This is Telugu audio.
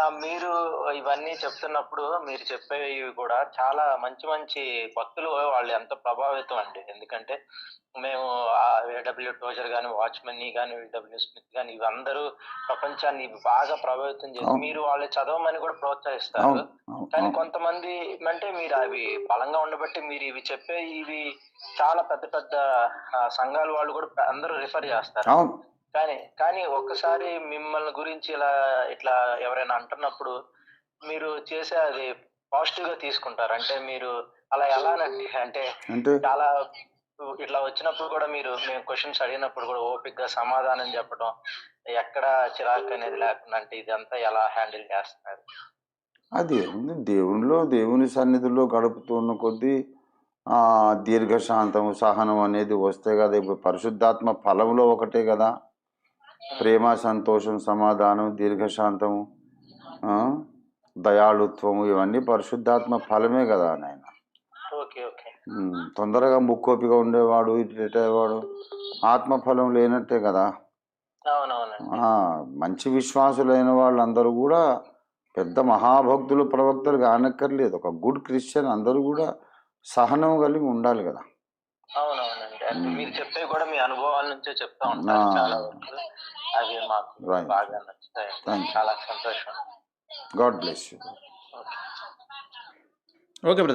మీరు ఇవన్నీ చెప్తున్నప్పుడు మీరు చెప్పేవి కూడా చాలా మంచి మంచి భక్తులు వాళ్ళు ఎంత ప్రభావితం అండి. ఎందుకంటే మేము ఏడబ్ల్యూ టోజర్ కానీ వాచ్మెన్ కానీ డబ్ల్యూ స్మిత్ కానీ ఇవి అందరూ ప్రపంచాన్ని బాగా ప్రభావితం చేసి. మీరు వాళ్ళు చదవమని కూడా ప్రోత్సహిస్తారు. కానీ. కొంతమంది అంటే మీరు అవి బలంగా ఉండబట్టి మీరు ఇవి చెప్పే ఇవి చాలా పెద్ద పెద్ద సంఘాల వాళ్ళు కూడా అందరూ రిఫర్ చేస్తారు. కానీ కానీ ఒక్కసారి మిమ్మల్ని గురించి ఇలా ఇట్లా ఎవరైనా అంటున్నప్పుడు మీరు చేసే అది పాజిటివ్గా తీసుకుంటారు. అంటే మీరు అలా ఎలానండి అంటే చాలా ఇట్లా వచ్చినప్పుడు కూడా మీరు మేము క్వశ్చన్స్ అడిగినప్పుడు కూడా ఓపిక్గా సమాధానం చెప్పడం ఎక్కడ చిరాకు అనేది లేకుండా అంటే ఇదంతా ఎలా హ్యాండిల్ చేస్తున్నారు? అది దేవునిలో దేవుని సన్నిధిలో గడుపుతున్న కొద్దీ ఆ, దీర్ఘశాంతము సహనం అనేది వస్తే కదా ఇప్పుడు పరిశుద్ధాత్మ ఫలంలో ఒకటే కదా. ప్రేమ సంతోషం సమాధానం దీర్ఘశాంతము దయాళుత్వము ఇవన్నీ పరిశుద్ధాత్మ ఫలమే కదా నాయన. Okay okay. ఉమ్, తొందరగా ముక్కోపిగా ఉండేవాడు ఇటేవాడు ఆత్మఫలం లేనట్టే కదా. మంచి విశ్వాసులైన వాళ్ళందరూ కూడా పెద్ద మహాభక్తులు ప్రవక్తలు కానక్కర్లేదు. ఒక గుడ్ క్రిస్టియన్ అందరూ కూడా సహనం కలిగి ఉండాలి కదా. అవునవునండి అంటే. మీరు చెప్పే కూడా మీ అనుభవాల నుంచే చెప్తా ఉంటారు. చాలా వరకు అవి మాకు Right. బాగా నచ్చుతాయి Thank you. చాలా సంతోషం God bless you okay okay brother